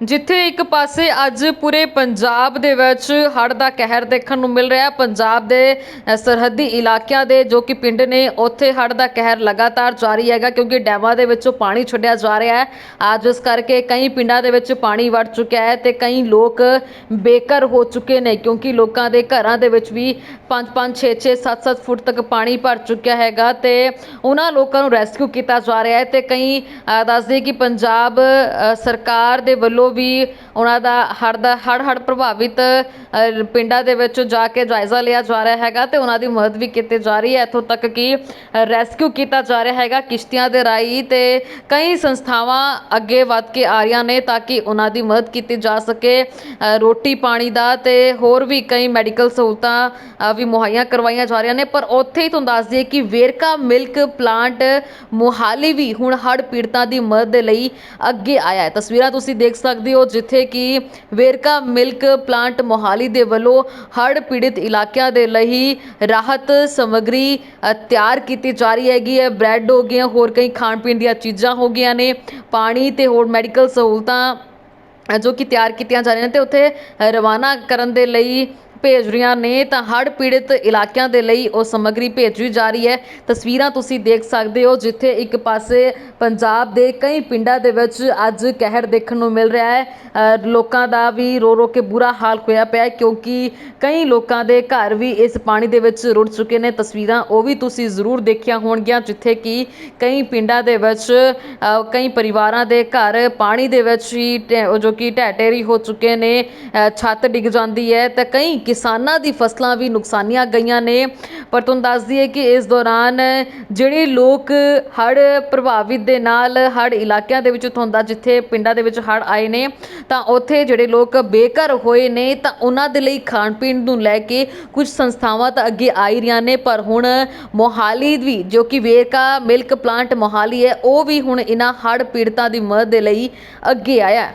ਜਿੱਥੇ ਇੱਕ ਪਾਸੇ ਅੱਜ ਪੂਰੇ ਪੰਜਾਬ ਦੇ ਵਿੱਚ ਹੜ੍ਹ ਦਾ ਕਹਿਰ ਦੇਖਣ ਨੂੰ ਮਿਲ ਰਿਹਾ ਹੈ। ਪੰਜਾਬ ਦੇ ਅ, ਸਰਹੱਦੀ ਇਲਾਕਿਆਂ ਦੇ ਜੋ ਕਿ ਪਿੰਡ ਨੇ ਉੱਥੇ ਹੜ੍ਹ ਦਾ ਕਹਿਰ ਲਗਾਤਾਰ ਜਾਰੀ ਹੈਗਾ ਕਿਉਂਕਿ ਡੈਮਾਂ ਦੇ ਵਿੱਚੋਂ ਪਾਣੀ ਛੱਡਿਆ ਜਾ ਰਿਹਾ ਹੈ। ਅੱਜ ਇਸ ਕਰਕੇ ਕਈ ਪਿੰਡਾਂ ਦੇ ਵਿੱਚ ਪਾਣੀ ਵੜ ਚੁੱਕਿਆ ਹੈ ਤੇ ਕਈ ਲੋਕ ਬੇਘਰ ਹੋ ਚੁੱਕੇ ਨੇ ਕਿਉਂਕਿ ਲੋਕਾਂ ਦੇ ਘਰਾਂ ਦੇ ਵਿੱਚ ਵੀ 5-5 6-6 7-7 ਫੁੱਟ ਤੱਕ ਪਾਣੀ ਭਰ ਚੁੱਕਿਆ ਹੈਗਾ ਤੇ ਉਹਨਾਂ ਲੋਕਾਂ ਨੂੰ ਰੈਸਕਿਊ ਕੀਤਾ ਜਾ ਰਿਹਾ ਹੈ ਤੇ ਕਈ ਅ, ਦੱਸਦੇ ਕਿ ਪੰਜਾਬ ਅ, ਸਰਕਾਰ ਦੇ ਵੱਲੋਂ ਵੀ ਉਹਨਾਂ ਦਾ ਹੜ ਦਾ ਹੜ੍ਹ ਹੜ੍ਹ ਪ੍ਰਭਾਵਿਤ ਪਿੰਡਾਂ ਦੇ ਵਿੱਚ ਜਾ ਕੇ ਜਾਇਜ਼ਾ ਲਿਆ ਜਾ ਰਿਹਾ ਹੈਗਾ ਤੇ ਉਹਨਾਂ ਦੀ ਮਦਦ ਵੀ ਕੀਤੀ ਜਾ ਰਹੀ ਹੈ। ਇੱਥੋਂ ਤੱਕ ਕਿ ਰੈਸਕਿਊ ਕੀਤਾ ਜਾ ਰਿਹਾ ਹੈਗਾ ਕਿਸ਼ਤੀਆਂ ਦੇ ਰਾਹੀਂ ਤੇ ਕਈ ਸੰਸਥਾਵਾਂ ਅੱਗੇ ਵੱਧ ਕੇ ਆ ਰਹੀਆਂ ਨੇ ਤਾਂ ਕਿ ਉਹਨਾਂ ਦੀ ਮਦਦ ਕੀਤੀ ਜਾ ਸਕੇ। ਰੋਟੀ ਪਾਣੀ ਦਾ ਤੇ ਹੋਰ ਵੀ ਕਈ ਮੈਡੀਕਲ ਸਹੂਲਤਾਂ ਵੀ ਮੁਹੱਈਆ ਕਰਵਾਈਆਂ ਜਾ ਰਹੀਆਂ ਨੇ। ਪਰ ਉੱਥੇ ਹੀ ਤੁਹਾਨੂੰ ਦੱਸ ਦਈਏ ਕਿ ਵੇਰਕਾ ਮਿਲਕ ਪਲਾਂਟ ਮੁਹਾਲੀ ਵੀ ਹੁਣ ਹੜ੍ਹ ਪੀੜਤਾਂ ਦੀ ਮਦਦ ਦੇ ਲਈ ਅੱਗੇ ਆਇਆ ਹੈ। ਤਸਵੀਰਾਂ ਤੁਸੀਂ ਦੇਖ ਸਕਦੇ ਹੋ ਜਿੱਥੇ ਕਿ ਵੇਰਕਾ ਮਿਲਕ ਪਲਾਂਟ ਮੋਹਾਲੀ ਦੇ ਵੱਲੋਂ ਹੜ੍ਹ ਪੀੜਿਤ ਇਲਾਕਿਆਂ ਦੇ ਲਈ ਰਾਹਤ ਸਮੱਗਰੀ ਤਿਆਰ ਕੀਤੀ ਜਾ ਰਹੀ ਹੈਗੀ ਹੈ। ਬ੍ਰੈਡ ਹੋ ਗਈਆਂ, ਹੋਰ ਕਈ ਖਾਣ ਪੀਣ ਦੀਆਂ ਚੀਜ਼ਾਂ ਹੋ ਗਈਆਂ ਨੇ। ਪਾਣੀ ਤੇ ਹੋਰ ਮੈਡੀਕਲ ਸਹੂਲਤਾਂ ਜੋ ਕਿ ਤਿਆਰ ਕੀਤੀਆਂ ਜਾ ਰਹੀਆਂ ਨੇ ਤੇ ਉੱਥੇ ਰਵਾਨਾ ਕਰਨ ਦੇ ਲਈ ਭੇਜ ਰਹੀਆਂ ਨੇ, ਤਾਂ ਹੜ੍ਹ ਪੀੜਿਤ ਇਲਾਕਿਆਂ ਦੇ ਲਈ ਉਹ ਸਮੱਗਰੀ ਭੇਜੀ ਜਾ ਰਹੀ ਹੈ। ਤਸਵੀਰਾਂ ਤੁਸੀਂ ਦੇਖ ਸਕਦੇ ਹੋ, ਜਿੱਥੇ ਇੱਕ ਪਾਸੇ ਪੰਜਾਬ ਦੇ ਕਈ ਪਿੰਡਾਂ ਦੇ ਵਿੱਚ ਅੱਜ ਕਹਿਰ ਦੇਖਣ ਨੂੰ ਮਿਲ ਰਿਹਾ ਹੈ। ਲੋਕਾਂ ਦਾ ਵੀ ਰੋ ਰੋ ਕੇ ਬੁਰਾ ਹਾਲ ਹੋਇਆ ਪਿਆ ਕਿਉਂਕਿ ਕਈ ਲੋਕਾਂ ਦੇ ਘਰ ਵੀ ਇਸ ਪਾਣੀ ਦੇ ਵਿੱਚ ਰੁੜ ਚੁੱਕੇ ਨੇ। ਤਸਵੀਰਾਂ ਉਹ ਵੀ ਤੁਸੀਂ ਜ਼ਰੂਰ ਦੇਖੀਆਂ ਹੋਣਗੀਆਂ, ਜਿੱਥੇ ਕਿ ਕਈ ਪਿੰਡਾਂ ਦੇ ਵਿੱਚ ਕਈ ਪਰਿਵਾਰਾਂ ਦੇ ਘਰ ਪਾਣੀ ਦੇ ਵਿੱਚ ਹੀ ਢਹਿ- ਜੋ ਕਿ ਢਹਿ ਢੇਰੀ ਹੋ ਚੁੱਕੇ ਨੇ ਛੱਤ ਡਿੱਗ ਜਾਂਦੀ ਹੈ। ਤਾਂ ਕਈ ਕਿਸਾਨਾਂ ਦੀ ਫਸਲਾਂ ਵੀ ਨੁਕਸਾਨੀਆਂ ਗਈਆਂ ਨੇ। ਪਰ ਤੁਹਾਨੂੰ ਦੱਸ ਦਈਏ ਕਿ ਇਸ ਦੌਰਾਨ ਜਿਹੜੇ ਲੋਕ ਹੜ੍ਹ ਪ੍ਰਭਾਵਿਤ ਦੇ ਨਾਲ ਹੜ੍ਹ ਇਲਾਕਿਆਂ ਦੇ ਵਿੱਚ ਹੁੰਦਾ ਜਿੱਥੇ ਪਿੰਡਾਂ ਦੇ ਵਿੱਚ ਹੜ੍ਹ ਆਏ ਨੇ, ਤਾਂ ਉੱਥੇ ਜਿਹੜੇ ਲੋਕ ਬੇਘਰ ਹੋਏ ਨੇ, ਤਾਂ ਉਹਨਾਂ ਦੇ ਲਈ ਖਾਣ ਪੀਣ ਨੂੰ ਲੈ ਕੇ ਕੁਝ ਸੰਸਥਾਵਾਂ ਤਾਂ ਅੱਗੇ ਆ ਹੀ ਰਹੀਆਂ ਨੇ। ਪਰ ਹੁਣ ਮੋਹਾਲੀ ਵੀ, ਜੋ ਕਿ ਵੇਰਕਾ ਮਿਲਕ ਪਲਾਂਟ ਮੋਹਾਲੀ ਹੈ, ਉਹ ਵੀ ਹੁਣ ਇਹਨਾਂ ਹੜ੍ਹ ਪੀੜਤਾਂ ਦੀ ਮਦਦ ਦੇ ਲਈ ਅੱਗੇ ਆਇਆ